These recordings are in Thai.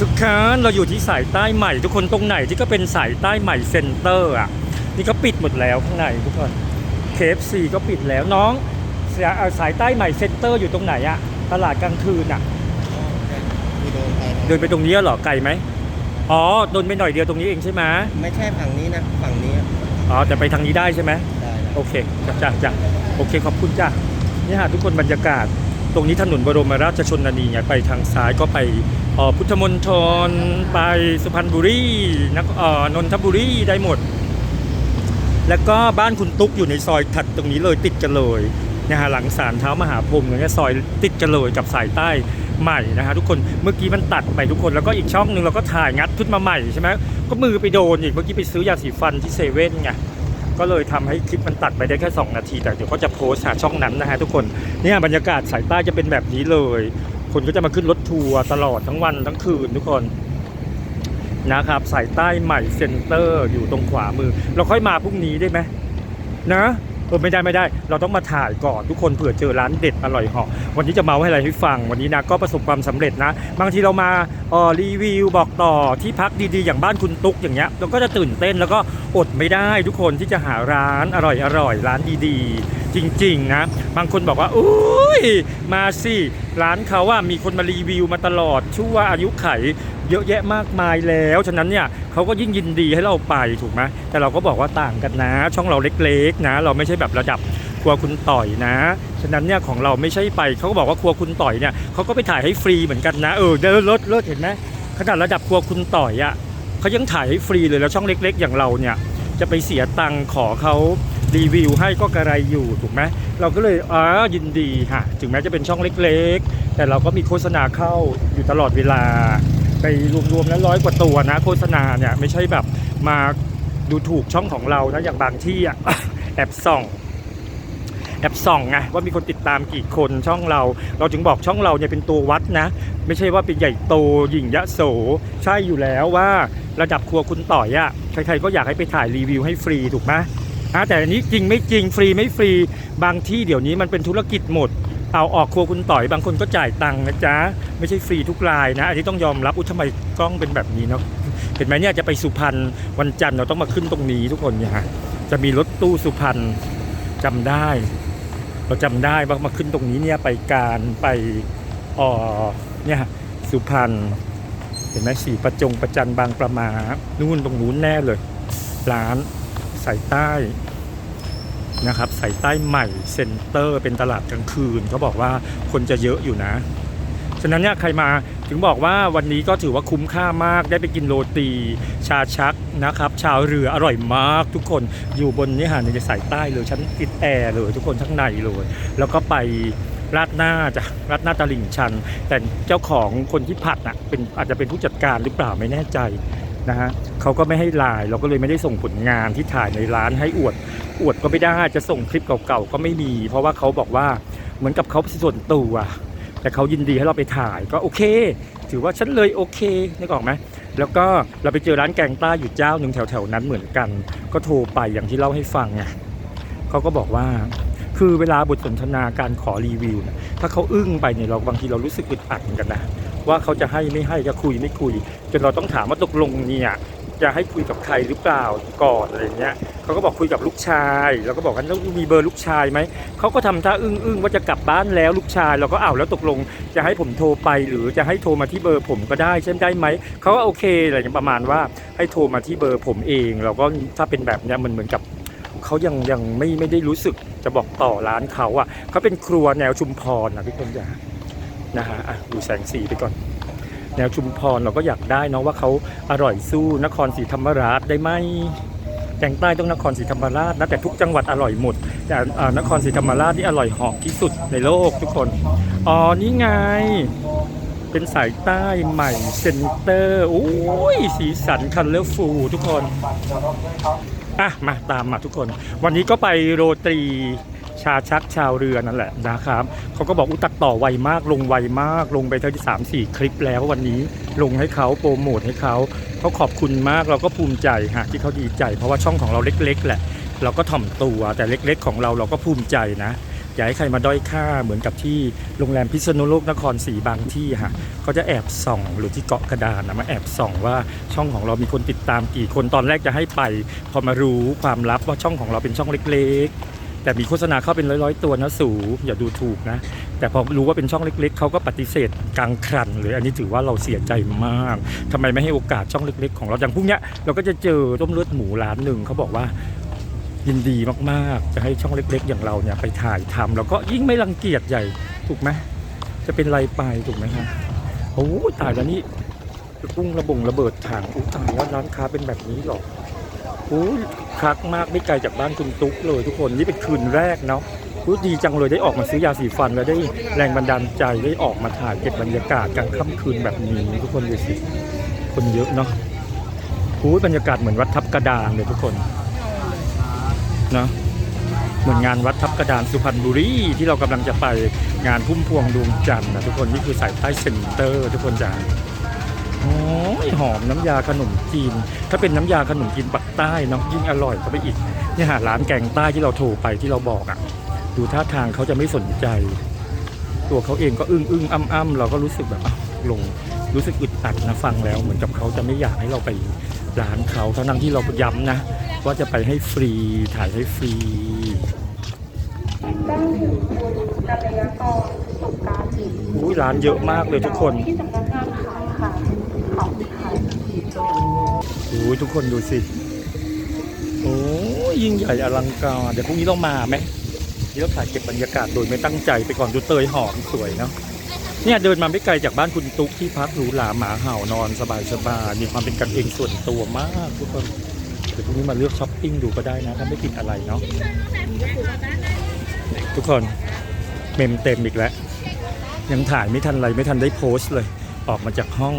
ทุกครั้งเราอยู่ที่สายใต้ใหม่ ทุกคนตรงไหนที่ก็เป็นสายใต้ใหม่เซ็นเตอร์อะนี่ก็ปิดหมดแล้วข้างในทุกคนเคฟซีก็ปิดแล้วน้องสายเอ่อสายใต้ใหม่เซ็นเตอร์อยู่ตรงไหนอะตลาดกลางคืนอะมีโดนไปเดินไปตรงนี้เหรอไกลไหมอ๋อเดินไปหน่อยเดียวตรงนี้เองใช่ไหมไม่ใช่ฝั่งนี้นะฝั่งนี้อ๋อแต่ไปทางนี้ได้ใช่ไหมได้นะโอเคจ้ะจ้ะจ้ะโอเคขอบคุณจ้ะนี่ฮะทุกคนบรรยากาศ ตรงนี้ถนนบรมราชชนนีไงไปทางซ้ายก็ไปเอ่อ พุทธมณฑลไปสุพรรณบุรีนครเอ่อนนทบุรีได้หมด แล้วก็บ้านคุณตุ๊กอยู่ในซอยถัดตรงนี้เลยติดกันเลยนะฮะหลังศาลเท้ามหาพรหมอย่างเงี้ยซอยติดกันเลยกับสายใต้ใหม่นะฮะทุกคนเมื่อกี้มันตัดไปทุกคนแล้วก็อีกช่องหนึ่งเราก็ถ่ายงัดขึ้นมาใหม่ใช่ไหมก็มือไปโดนอีกเมื่อกี้ไปซื้อยาสีฟันที่เซเว่นไงก็เลยทำให้คลิปมันตัดไปได้แค่ 2 นาที แต่เดี๋ยวก็จะโพสต์หาช่องนั้นนะฮะทุกคนเนี่ยบรรยากาศสายใต้จะเป็นแบบนี้เลย คนก็จะมาขึ้นรถทัวร์ตลอดทั้งวันทั้งคืนทุกคนนะครับสายใต้ใหม่เซ็นเตอร์อยู่ตรงขวามือ เราค่อยมาพรุ่งนี้ได้ไหมนะเออไม่ได้ไม่ได้ เราต้องมาถ่ายก่อนทุกคนเผื่อเจอร้านเด็ดอร่อยเหาะวันนี้จะมาให้อะไรให้ฟังวันนี้นะก็ประสบความสำเร็จนะ บางทีเรามารีวิวบอกต่อที่พักดีๆ อย่างบ้านคุณตุ๊กอย่างเงี้ยเราก็จะตื่นเต้นแล้วก็อดไม่ได้ทุกคนที่จะหาร้านอร่อยอร่อยร้านดีๆ จริงๆนะ บางคนบอกว่าอุ้ยมาสิร้านเขาว่ามีคนมารีวิวมาตลอดชั่วอายุไขเยอะแยะมากมายแล้ว ฉะนั้นเนี่ยเขาก็ยิ่งยินดีให้เราไปถูกไหมแต่เราก็บอกว่าต่างกันนะ ช่องเราเล็กๆนะ เราไม่ใช่แบบระดับ รัวคุณต่อยนะ ฉะนั้นเนี่ยของเราไม่ใช่ไปเขาก็บอกว่าครัวคุณต่อยเนี่ยเขาก็ไปถ่ายให้ฟรีเหมือนกันนะ เออเดินรถรถเห็นไหมขนาดระดับครัวคุณต่อยอะเขายังถ่ายให้ฟรีเลยแล้วช่องเล็ก ๆ อย่างเราเนี่ยจะไปเสียตังค์ขอเขารีวิวให้ก็กระไรอยู่ถูกไหมเราก็เลยอ๋อยินดีค่ะถึงแม้จะเป็นช่องเล็ก ๆ แต่เราก็มีโฆษณาเข้าอยู่ตลอดเวลา ไปรวมๆแล้วร้อยกว่าตัวนะโฆษณาเนี่ยไม่ใช่แบบมาดูถูกช่องของเรานะอย่างบางที่อะแอบส่อง บส่องไงว่ามีคนติดตามกี่คนช่องเรา เราจึงบอกช่องเราเนี่ยเป็นตัววัดนะ ไม่ใช่ว่าเป็นใหญ่โตหยิ่งยะโส ใช่อยู่แล้วว่าระดับครัวคุณต่อยอะใครๆก็อยากให้ไปถ่ายรีวิวให้ฟรีถูกไหมอะแต่อันนี้จริงไม่จริงฟรีไม่ฟรีบางที่เดี๋ยวนี้มันเป็นธุรกิจหมดเอาออกครัวคุณต่อยบางคนก็จ่ายตังค์นะจ๊ะ ไม่ใช่ฟรีทุกรายนะ อันนี้ต้องยอมรับอุ้ยทำไมกล้องเป็นแบบนี้เนาะเห็นไหมเนี่ยจะไปสุพรรณวันจันทร์เราต้องมาขึ้นตรงนี้ทุกคนเนี่ยฮะจะมีรถตู้สุพรรณจำได้ เราจำได้ว่ามาขึ้นตรงนี้เนี่ยไปการไปอ่อเนี่ยสุพรรณเห็นไหมสีประจงประจันบางประมานู่นตรงนู้นแน่เลย ร้านสายใต้นะครับสายใต้ใหม่เซ็นเตอร์เป็นตลาดกลางคืนเขาบอกว่าคนจะเยอะอยู่นะ ฉะนั้นเนี่ยใครมาถึงบอกว่าวันนี้ก็ถือว่าคุ้มค่ามากได้ไปกินโรตี ชาชัก นะครับ ชาวเรืออร่อยมากทุกคนอยู่บนนี้ฮะในสายใต้เลยชั้นติดแอร์เลยทุกคนทั้างในเลย แล้วก็ไปราดหน้าจ้ะราดหน้าตลิ่งชัน แต่เจ้าของคนที่ผัดน่ะเป็นอาจจะเป็นผู้จัดการหรือเปล่าไม่แน่ใจนะฮะเขาก็ไม่ให้ไลน์เราก็เลยไม่ได้ส่งผลงานที่ถ่ายในร้านให้อวด อวดก็ไม่ได้จะส่งคลิปเก่าๆก็ไม่มี เพราะว่าเขาบอกว่าเหมือนกับเขาส่วนตัวแต่เขายินดีให้เราไปถ่ายก็โอเค ถือว่าฉันเลยโอเคนึกออกไหม แล้วก็เราไปเจอร้านแกงใต้อยู่เจ้าหนึ่งแถวๆนั้นเหมือนกัน ก็โทรไปอย่างที่เล่าให้ฟังไงเขาก็บอกว่าคือเวลาบทสนทนาการขอรีวิวนะถ้าเขาอึ้งไปเนี่ยเราบางทีเรารู้สึกอึดอัดเหมือนกันนะว่าเขาจะให้ไม่ให้จะคุยไม่คุย จนเราต้องถามว่าตกลงเนี่ย จะให้คุยกับใครหรือเปล่าก่อนอะไรเงี้ยเขาก็บอกคุยกับลูกชายแล้วก็บอกว่าแล้วมีเบอร์ลูกชายไหมเขาก็ทำท่าอึ้งอึ้งๆว่าจะกลับบ้านแล้วลูกชายเราก็อ้าวแล้วตกลง จะให้ผมโทรไปหรือจะให้โทรมาที่เบอร์ผมก็ได้ใช่ไหมได้ไหมเขาก็โอเคอะไรอย่างประมาณว่าให้โทรมาที่เบอร์ผมเอง เราก็ถ้าเป็นแบบเนี้ยมันเหมือนกับเขายังยังไม่ไม่ได้รู้สึกจะบอกต่อร้านเขาอะเขาเป็นครัวแนวชุมพรนะทุกคนอย่านะฮะอะดูแสงสีไปก่อน แนวชุมพรเราก็อยากได้เนาะว่าเขาอร่อยสู้นครศรีธรรมราชได้ไหมแกงใต้ต้องนครศรีธรรมราชนะแต่ทุกจังหวัดอร่อยหมด แต่นครศรีธรรมราชนี่อร่อยหอกที่สุดในโลกทุกคนอ๋อนี่ไง เป็นสายใต้ใหม่เซ็นเตอร์โอ้ยสีสันคันเลอร์ฟูทุกคนอะมาตามมาทุกคน วันนี้ก็ไปโรตรีาชักชาวเรือนั่นแหละนะครับเขาก็บอกอุตักต่อไวมากลงไวมากลงไปเท่าที่สามสี่คลิปแล้ววันนี้ลงให้เขาโปรโมทให้เขาเขาขอบคุณมากเราก็ภูมิใจฮะที่เขาดีใจ เพราะว่าช่องของเราเล็ก ๆ แหละ เราก็ถ่อมตัวแต่เล็ก ๆ ของเราเราก็ภูมิใจนะอย่าให้ใครมาด้อยค่าเหมือนกับที่โรงแรมพิษณุโลกนครศรีบางที่ฮะเขาจะแอบส่องหรือที่เกาะกระดานนะมาแอบส่องว่าช่องของเรามีคนติดตามกี่คนตอนแรกจะให้ไป พอมารู้ความลับว่าช่องของเราเป็นช่องเล็ก ๆ แต่มีโฆษณาเข้าเป็นร้อยๆตัวนะสูอย่าดูถูกนะ แต่พอรู้ว่าเป็นช่องเล็ก ๆเขาก็ปฏิเสธกลางครันเลยอันนี้ถือว่าเราเสียใจมากทำไมไม่ให้โอกาสช่องเล็ก ๆ ของเราอย่างพวกเนี้ยเราก็จะเจอต้มเลือดหมูร้านหนึ่งเขาบอกว่ายินดีมากๆ จะให้ช่องเล็ก ๆ อย่างเราเนี่ยไปถ่ายทำแล้วก็ยิ่งไม่รังเกียจใหญ่ถูกไหมจะเป็นไรไปถูกไหมครับโอ้ตายแล้วนี่กุ้งระบงระเบิดถังอู้ตายว่าร้านค้าเป็นแบบนี้หรอ อ้ยคักมากไม่ไกลจากบ้านคุณตุ๊กเลยทุกคนนี่เป็นคืนแรกเนาะอู้ดีจังเลยได้ออกมาซื้อยาสีฟัน แล้วได้แรงบันดาลใจได้ออกมาถ่ายเก็บบรรยากาศกลางค่ำคืนแบบนี้ทุกคนดูสิคนเยอะเนาะโอ้ยบรรยากาศเหมือนวัดทับกระดานเลยทุกคนเนอะเหมือนงานวัดทับกระดานสุพรรณบุรีที่เรากำลังจะไปงานพุ่มพวงดวงจันทร์นะทุกคนนี่คือสายใต้เซ็นเตอร์ ทุกคนจ้า โอ้ยหอมน้ำยาขนมจีน ถ้าเป็นน้ำยาขนมจีนปักใต้เนาะยิ่งอร่อยเข้าไปอีกเนี่ยหาร้านแกงใต้ที่เราโทรไปที่เราบอกอะ่ะ ดูท่าทางเขาจะไม่สนใจ ตัวเขาเองก็อึ้งอึ้งอ้ำอ้ำเราก็รู้สึกแบบอ้าวลงรู้สึกอึดอัดนะฟังแล้ว เหมือนกับเขาจะไม่อยากให้เราไปร้านเขาทั้งๆที่เราย้ำนะว่าจะไปให้ฟรีถ่ายให้ฟรีตั้งถึงคุณกัลยากรสุการจิตอุ้ยร้านเยอะมากเลยทุกคนที่สำนักงานขายค่ะ ของขายอุ้ยทุกคนดูสิ โอ้ยยิ่งใหญ่อลังการ เดี๋ยวพรุ่งนี้ต้องมาไหมนี่เราถ่ายเก็บบรรยากาศโดยไม่ตั้งใจไปก่อนดูเตยหอมสวยเนาะเนี่ยเดินมาไม่ไกลจากบ้านคุณตุ๊กที่พักหรูหราหมาเห่านอนสบายๆมีความเป็นกันเองส่วนตัวมากทุกคนเดี๋ยวพรุ่งนี้มาเลือกช้อปปิ้งดูก็ได้นะ ถ้าไม่ติดอะไรเนาะทุกคนเมมเต็มอีกแล้ว ยังถ่ายไม่ทันไรไม่ทันได้โพสต์เลย ออกมาจากห้อง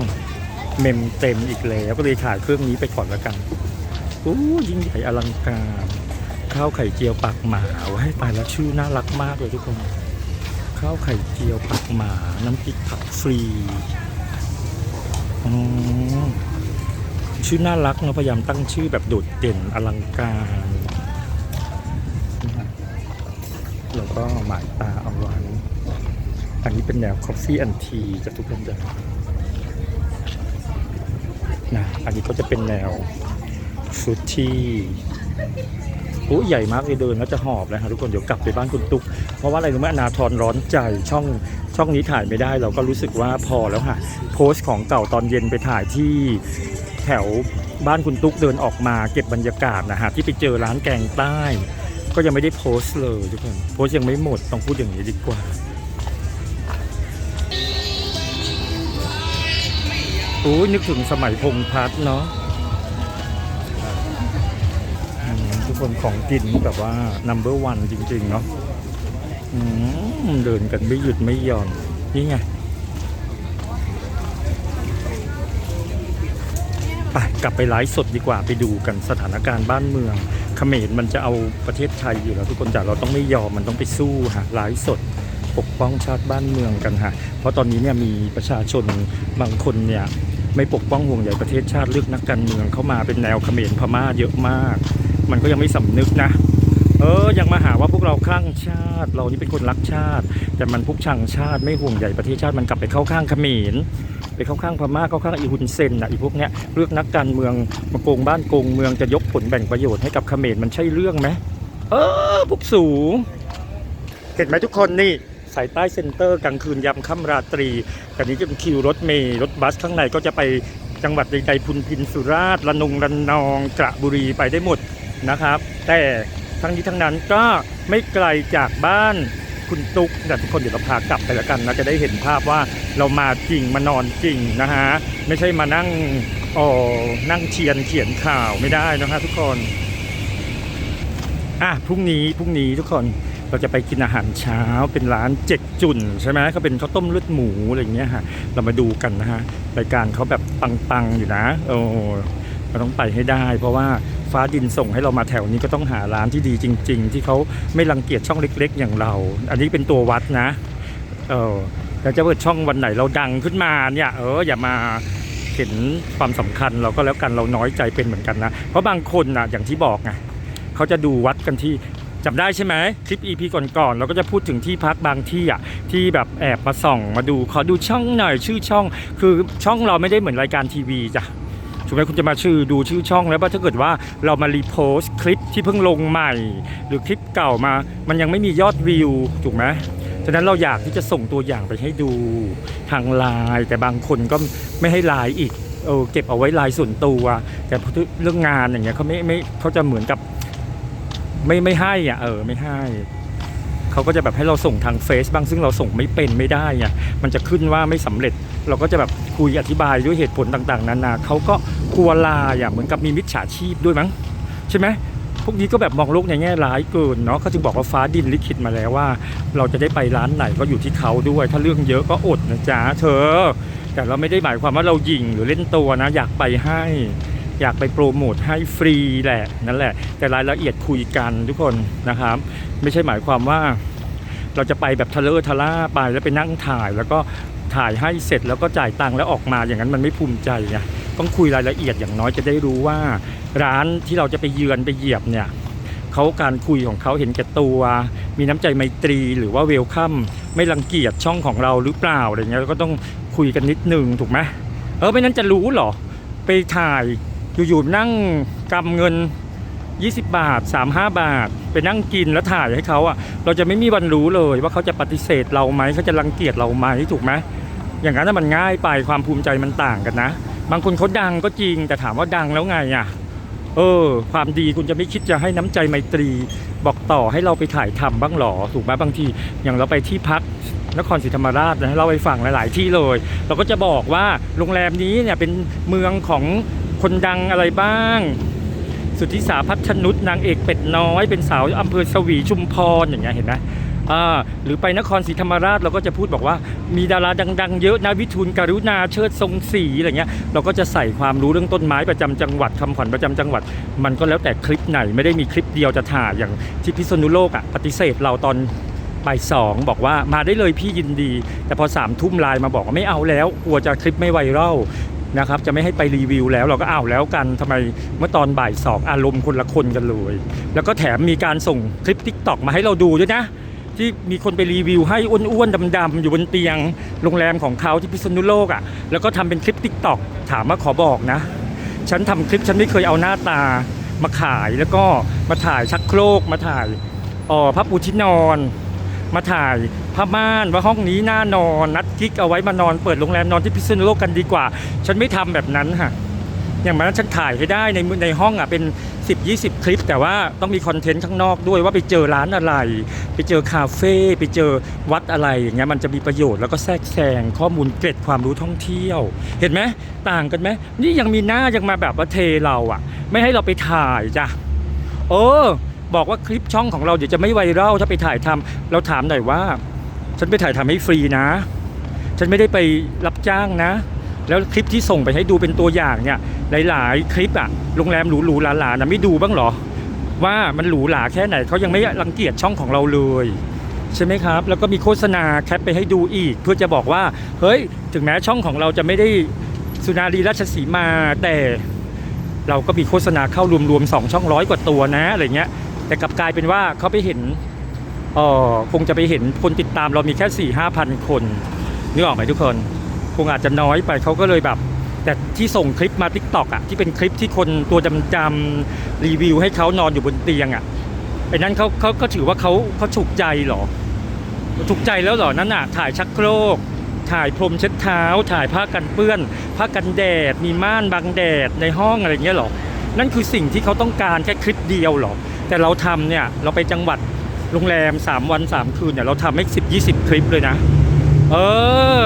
เมมเต็มอีกแล้วก็เลยถ่ายเครื่องนี้ไปก่อนแล้วกันอู้ยิ่งใหญ่อลังการข้าวไข่เจียวปากหมาว้ตายแล้วชื่อน่ารักมากเลยทุกคน ข้าวไข่เจียวปากหมาน้ำพริกผักฟรีอชื่อน่ารักเนาพยายามตั้งชื่อแบบโดดเด่นอลังการแล้วก็หมายตาเอาไว้อันนี้เป็นแนว Coffee and Tea จะทุกคนจะ นะอันนี้ก็จะเป็นแนวฟูดที่โอ้ใหญ่มากเลยเดินแล้วจะหอบเลยฮะทุกคนเดี๋ยวกลับไปบ้านคุณตุ๊กเพราะว่าอะไรรู้ไหมอนาทรร้อนใจช่องช่องนี้ถ่ายไม่ได้ เราก็รู้สึกว่าพอแล้วค่ะโพสต์ของเก่าตอนเย็นไปถ่ายที่แถวบ้านคุณตุ๊กเดินออกมาเก็บบรรยากาศนะฮะที่ไปเจอร้านแกงใต้ ก็ยังไม่ได้โพสต์เลยทุกคนโพสต์ยังไม่หมดต้องพูดอย่างนี้ดีกว่า อ้นึกถึงสมัยพงษ์พัฒน์เนาะทุกคนของกินแบบว่า number one จริง ๆ เนาะเดินกันไม่หยุดไม่หย่อนนี่ไงไปกลับไปไลฟ์สดดีกว่าไปดูกันสถานการณ์บ้านเมืองเขมรมันจะเอาประเทศไทยอยู่แล้วทุกคนแต่เราต้องไม่ยอมมันต้องไปสู้ฮะไลฟ์สดปกป้องชาติบ้านเมืองกันฮะเพราะตอนนี้เนี่ยมีประชาชนบางคนเนี่ย ไม่ปกป้องห่วงใยประเทศชาติเลือกนักการเมืองเข้ามาเป็นแนวเขมรพม่าเยอะมาก มันก็ยังไม่สำนึกนะ เออยังมาหาว่าพวกเราคลั่งชาติ เรานี่เป็นคนรักชาติ แต่มันพวกชังชาติไม่ห่วงใยประเทศชาติมันกลับไปเข้าข้างเขมรไปเข้าข้างพม่าเข้าข้างอีฮุนเซนนะอีพวกเนี้ยเลือกนักการเมืองมาโกงบ้านโกงเมืองจะยกผลแบ่งประโยชน์ให้กับเขมรมันใช่เรื่องไหมเออพวกสูงเห็นไหมทุกคนนี่ สายใต้เซ็นเตอร์กลางคืนยามค่ำราตรีแต่นี้จะเป็นคิวรถเมล์รถบัสข้างในก็จะไปจังหวัดใดๆพุนพินสุราษฎร์ระนองระนองกระบุรีไปได้หมดนะครับ แต่ทั้งนี้ทั้งนั้นก็ไม่ไกลจากบ้านคุณตุ๊กแต่ทุกคนเดี๋ยวเราพากลับไปแล้วกันนะจะได้เห็นภาพว่าเรามาจริงมานอนจริงนะฮะไม่ใช่มานั่งอ๋อนั่งเชียนเขียนข่าวไม่ได้นะฮะทุกคนอะพรุ่งนี้พรุ่งนี้ทุกคน เราจะไปกินอาหารเช้าเป็นร้านเจ็กจุ่นใช่ไหมเขาเป็นข้าวต้มเลือดหมูอะไรอย่างเงี้ยฮะเรามาดูกันนะฮะรายการเขาแบบปังๆอยู่นะโอ้เราต้องไปให้ได้ เพราะว่าฟ้าดินส่งให้เรามาแถวนี้ก็ต้องหาร้านที่ดีจริง ๆ ที่เขาไม่รังเกียจช่องเล็ก ๆ อย่างเรา อันนี้เป็นตัววัดนะเออแล้วจะเปิดช่องวันไหนเราดังขึ้นมาเนี่ยเอออย่ามาเห็นความสำคัญเราก็แล้วกันเราน้อยใจเป็นเหมือนกันนะ เพราะบางคนนะอย่างที่บอกไงเขาจะดูวัดกันที่ จำได้ใช่ไหมคลิป EP ก่อนๆเราก็จะพูดถึงที่พักบางที่อะที่แบบแอบมาส่องมาดูขอดูช่องหน่อยชื่อช่อง คือช่องเราไม่ได้เหมือนรายการทีวีจ้ะถูกไหมคุณจะมาชื่อดูชื่อช่องแล้วว่าถ้าเกิดว่าเรามารีโพสต์คลิปที่เพิ่งลงใหม่ หรือคลิปเก่ามา มันยังไม่มียอดวิวถูกไหมฉะนั้นเราอยากที่จะส่งตัวอย่างไปให้ดูทางไลน์แต่บางคนก็ไม่ให้ไลน์อีกเออเก็บเอาไว้ไลน์ส่วนตัว แต่เรื่องงานอย่างเงี้ยเขาไม่ไม่เขาจะเหมือนกับ ไม่ไม่ให้อะเออไม่ให้เขาก็จะแบบให้เราส่งทางเฟซบ้างซึ่งเราส่งไม่เป็นไม่ได้อะมันจะขึ้นว่าไม่สำเร็จ เราก็จะแบบคุยอธิบายด้วยเหตุผลต่าง ๆ นานาเขาก็กลัวลายอะเหมือนกับมีมิจฉาชีพด้วยมั้งใช่ไหมพวกนี้ก็แบบมองโลกในแง่ร้ายเกินเนาะเขาจึงบอกว่าฟ้าดินลิขิตมาแล้วว่า เราจะได้ไปร้านไหนก็อยู่ที่เขาด้วย ถ้าเรื่องเยอะก็อดนะจ๊ะเธอ แต่เราไม่ได้หมายความว่าเราหยิ่งหรือเล่นตัวนะ อยากไปให้ อยากไปโปรโมทให้ฟรีแหละนั่นแหละ แต่รายละเอียดคุยกันทุกคนนะครับ ไม่ใช่หมายความว่า เราจะไปแบบทะเลอะทะล่าไปแล้วไปนั่งถ่าย แล้วก็ถ่ายให้เสร็จแล้วก็จ่ายตังค์แล้วออกมาอย่างนั้นมันไม่ภูมิใจไงต้องคุยรายละเอียดอย่างน้อยจะได้รู้ว่า ร้านที่เราจะไปเยือนไปเหยียบเนี่ยเขาการคุยของเขาเห็นแก่ตัว มีน้ำใจไมตรีหรือว่าเวลคัมไม่รังเกียจช่องของเราหรือเปล่าอะไรเงี้ยก็ต้องคุยกันนิดนึงถูกไหมเออไม่นั้นจะรู้หรอ ไปถ่าย อยู่ๆนั่งกำเงิน 20 บาท 35 บาท ไปนั่งกินแล้วถ่ายให้เขาอะเราจะไม่มีวันรู้เลยว่าเขาจะปฏิเสธเราไหมเขาจะรังเกียจเราไหมถูกไหมอย่างนั้นมันง่ายไปความภูมิใจมันต่างกันนะ บางคนเขาดังก็จริงแต่ถามว่าดังแล้วไงอะเออ ความดีคุณจะไม่คิดจะให้น้ำใจไมตรี บอกต่อให้เราไปถ่ายทำบ้างหรอถูกไหมบางที อย่างเราไปที่พักนครศรีธรรมราชนะเราไปฟังหลาย ๆ ที่เลย เราก็จะบอกว่าโรงแรมนี้เนี่ยเป็นเมืองของ คนดังอะไรบ้าง สุทธิสาพัฒนุษนางเอกเป็ดน้อย เป็นสาวอำเภอสวีชุมพรอย่างเงี้ยเห็นไหมอ่าหรือไปนครศรีธรรมราชเราก็จะพูดบอกว่ามีดาราดัง ๆ เยอะนะวิทูลการุณาเชิดทรงศรีอะไรเงี้ยเราก็จะใส่ความรู้เรื่องต้นไม้ประจำจังหวัดคำขวัญประจำจังหวัด มันก็แล้วแต่คลิปไหนไม่ได้มีคลิปเดียวจะถ่ายอย่างที่พิษณุโลกอะปฏิเสธเราตอนบ่ายสองบอกว่ามาได้เลยพี่ยินดี แต่พอสามทุ่มไลน์มาบอกว่าไม่เอาแล้วกลัวจะคลิปไม่ไวรัล นะครับจะไม่ให้ไปรีวิวแล้วเราก็อ้าวแล้วกันทำไมเมื่อตอนบ่ายสองอารมณ์คนละคนกันเลย แล้วก็แถมมีการส่งคลิปทิกตอกมาให้เราดูด้วยนะ ที่มีคนไปรีวิวให้อ้วนๆดำๆอยู่บนเตียงโรงแรมของเขาที่พิษณุโลกอะแล้วก็ทำเป็นคลิปทิกตอกถามว่าขอบอกนะ ฉันทำคลิปฉันไม่เคยเอาหน้าตามาขายแล้วก็มาถ่ายชักโครกมาถ่ายอ๋อผ้าปูที่นอน มาถ่ายผ้าม่านว่าห้องนี้น่านอนนัดกิ๊กเอาไว้มานอนเปิดโรงแรมนอนที่พิษณุโลกกันดีกว่า ฉันไม่ทำแบบนั้นค่ะอย่างนั้นฉันถ่ายให้ได้ในในห้องอะเป็น 10 20 คลิป แต่ว่าต้องมีคอนเทนต์ข้างนอกด้วยว่าไปเจอร้านอะไร ไปเจอคาเฟ่ไปเจอวัดอะไรอย่างเงี้ยมันจะมีประโยชน์แล้วก็แทรกแซงข้อมูลเกร็ดความรู้ท่องเที่ยว เห็นไหมต่างกันไหมนี่ยังมีหน้ายังมาแบบว่าเทเราอะ ไม่ให้เราไปถ่ายจ้ะเออ บอกว่าคลิปช่องของเราเดี๋ยวจะไม่ไวรัลถ้าไปถ่ายทำเราถามหน่อยว่า ฉันไปถ่ายทำให้ฟรีนะ ฉันไม่ได้ไปรับจ้างนะ แล้วคลิปที่ส่งไปให้ดูเป็นตัวอย่างเนี่ย หลาย ๆ คลิปอะโรงแรมหรูๆหลาๆนะไม่ดูบ้างหรอ ว่ามันหรูหราแค่ไหนเขายังไม่รังเกียจช่องของเราเลยใช่ไหมครับ แล้วก็มีโฆษณาแคปไปให้ดูอีก เพื่อจะบอกว่า เฮ้ย ถึงแม้ช่องของเราจะไม่ได้สุนารีราชสีมาแต่เราก็มีโฆษณาเข้ารวมๆสองช่องร้อยกว่าตัวนะอะไรเงี้ย แต่กลับกลายเป็นว่าเขาไปเห็นเออคงจะไปเห็นคนติดตามเรามีแค่สี่ห้าพันคนนึกออกไหมทุกคน คงอาจจะน้อยไปเขาก็เลยแบบ แต่ที่ส่งคลิปมาทิกตอกอะที่เป็นคลิปที่คนตัวจำๆรีวิวให้เขานอนอยู่บนเตียงอะไอ้นั้นเขาเขาก็ถือว่าเขาเขาถูกใจเหรอถูกใจแล้วเหรอนั่นน่ะถ่ายชักโครกถ่ายพรมเช็ดเท้า ถ่ายผ้ากันเปื้อน ผ้ากันแดด มีม่านบังแดดในห้องอะไรเงี้ยเหรอ นั่นคือสิ่งที่เขาต้องการแค่คลิปเดียวเหรอ แต่เราทำเนี่ยเราไปจังหวัดโรงแรม 3 วัน 3 คืนเนี่ยเราทำให้10 20คลิปเลยนะ เออ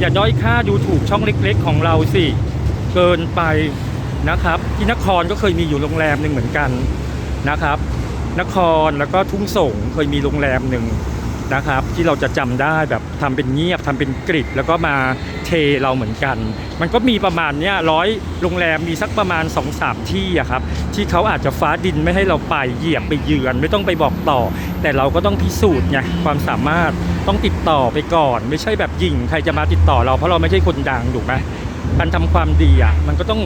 อย่าด้อยค่าดูถูกช่องเล็กๆ ของเราสิ เกินไปนะครับ ที่นครก็เคยมีอยู่โรงแรมหนึ่งเหมือนกันนะครับ นครแล้วก็ทุ่งสงเคยมีโรงแรมหนึ่ง นะครับ ที่เราจะจำได้แบบทำเป็นเงียบทำเป็นกริบแล้วก็มาเทเราเหมือนกัน มันก็มีประมาณเนี้ยร้อยโรงแรมมีสักประมาณ2อสามที่อะครับที่เขาอาจจะฟ้าดินไม่ให้เราไปเหยียบไปเยือน ไม่ต้องไปบอกต่อ แต่เราก็ต้องพิสูจน์ไงความสามารถต้องติดต่อไปก่อน ไม่ใช่แบบยิงใครจะมาติดต่อเราเพราะเราไม่ใช่คนดังถูกไหมการทำความดีอะมันก็ต้อง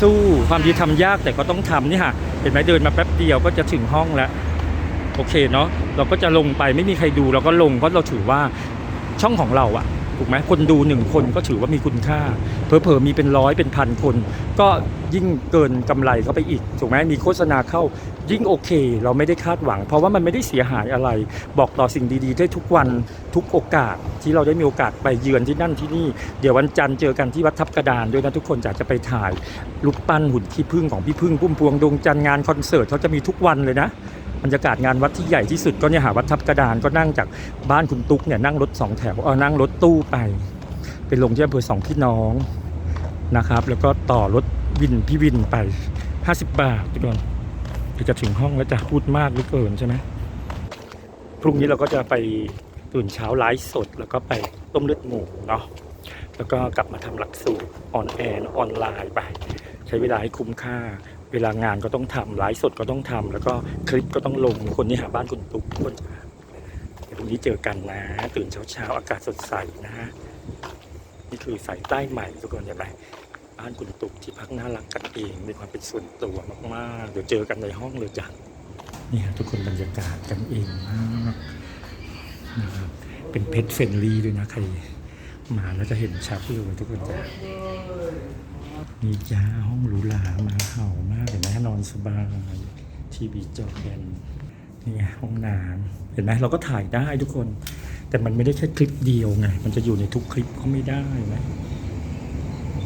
สู้ความดีทำยากแต่ก็ต้องทำนี่ค่ะเห็นไหมเดินมาแป๊บเดียวก็จะถึงห้องแล้ว โอเคเนาะเราก็จะลงไปไม่มีใครดูเราก็ลงเพราะเราถือว่าช่องของเราอะถูกไหมคนดูหนึ่งคนก็ถือว่ามีคุณค่าเพอเพอๆมีเป็นร้อยเป็นพันคน ก็ยิ่งเกินกำไรเข้าไปอีกถูกไหมมีโฆษณาเข้ายิ่งโอเค เราไม่ได้คาดหวัง เพราะว่ามันไม่ได้เสียหายอะไร บอกต่อสิ่งดีๆ ได้ทุกวันทุกโอกาสที่เราได้มีโอกาสไปเยือนที่นั่นที่นี่ เดี๋ยววันจันทร์เจอกันที่วัดทับกระดานด้วยนะทุกคนจะจะไปถ่ายรูปปั้นหุ่นขี้ผึ้งของพี่พึ่งพุ่มพวงดวงจันทร์งานคอนเสิร์ตเขาจะมีทุกวันเลยนะ บรรยากาศงานวัดที่ใหญ่ที่สุดก็เนี่ยหาวัดทับกระดานก็นั่งจากบ้านคุณตุ๊กเนี่ยนั่งรถสองแถวเออนั่งรถตู้ไปไปลงที่อำเภอสองพี่น้องนะครับ แล้วก็ต่อรถวินพี่วินไป 50 บาททุกคนเดี๋ยวจะถึงห้องแล้วจะพูดมากหลือเกินใช่ไหมพรุ่งนี้เราก็จะไปตื่นเช้าไลฟ์สด แล้วก็ไปต้มเลือดหมูเนาะแล้วก็กลับมาทำหลักสูตรออนแอร์ออนไลน์ไป ใช้เวลาให้คุ้มค่า เวลางานก็ต้องทำไลฟ์สดก็ต้องทำแล้วก็คลิปก็ต้องลงคนนี้หาบ้านคุณตุ๊กคนเดี๋ยวพรุ่งนี้เจอกันนะ ตื่นเช้าๆอากาศสดใสนะฮะนี่คือสายใต้ใหม่ทุกคนเห็นไหมบ้านคุณตุ๊กที่พักน่ารักกันเองมีความเป็นส่วนตัวมากๆ เดี๋ยวเจอกันในห้องเลยจ้ะนี่ฮะทุกคนบรรยากาศกันเองมากนะครับเป็นเพ t เฟรนลี่ด้วยนะใครมาแล้วจะเห็นชัดเลยทุกคนจ้ะ นี่จ้าห้องหรูหรามาเห่ามากเห็นไหมนอนสบายทีวีจอแกนนี่ไงห้องน้ำเห็นไหมเราก็ถ่ายได้ทุกคน แต่มันไม่ได้แค่คลิปเดียวไง มันจะอยู่ในทุกคลิปก็ไม่ได้นะ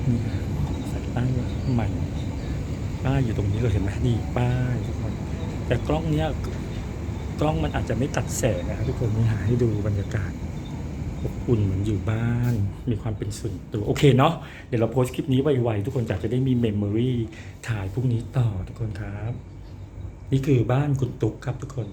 นี่ไงใส่ป้ายใหม่ป้ายอยู่ตรงนี้เลยเห็นไหมนี่ป้ายทุกคน แต่กล้องเนี้ยกล้องมันอาจจะไม่ตัดแสงนะทุกคนนี่หาให้ดูบรรยากาศ อุ่นเหมือนอยู่บ้าน มีความเป็นส่วนตัวโอเคเนาะเดี๋ยวเราโพสต์คลิปนี้ไวๆทุกคนจะจะได้มีเมมโมรีถ่ายพรุ่งนี้ต่อทุกคนครับ นี่คือบ้านคุณตุ๊กครับทุกคน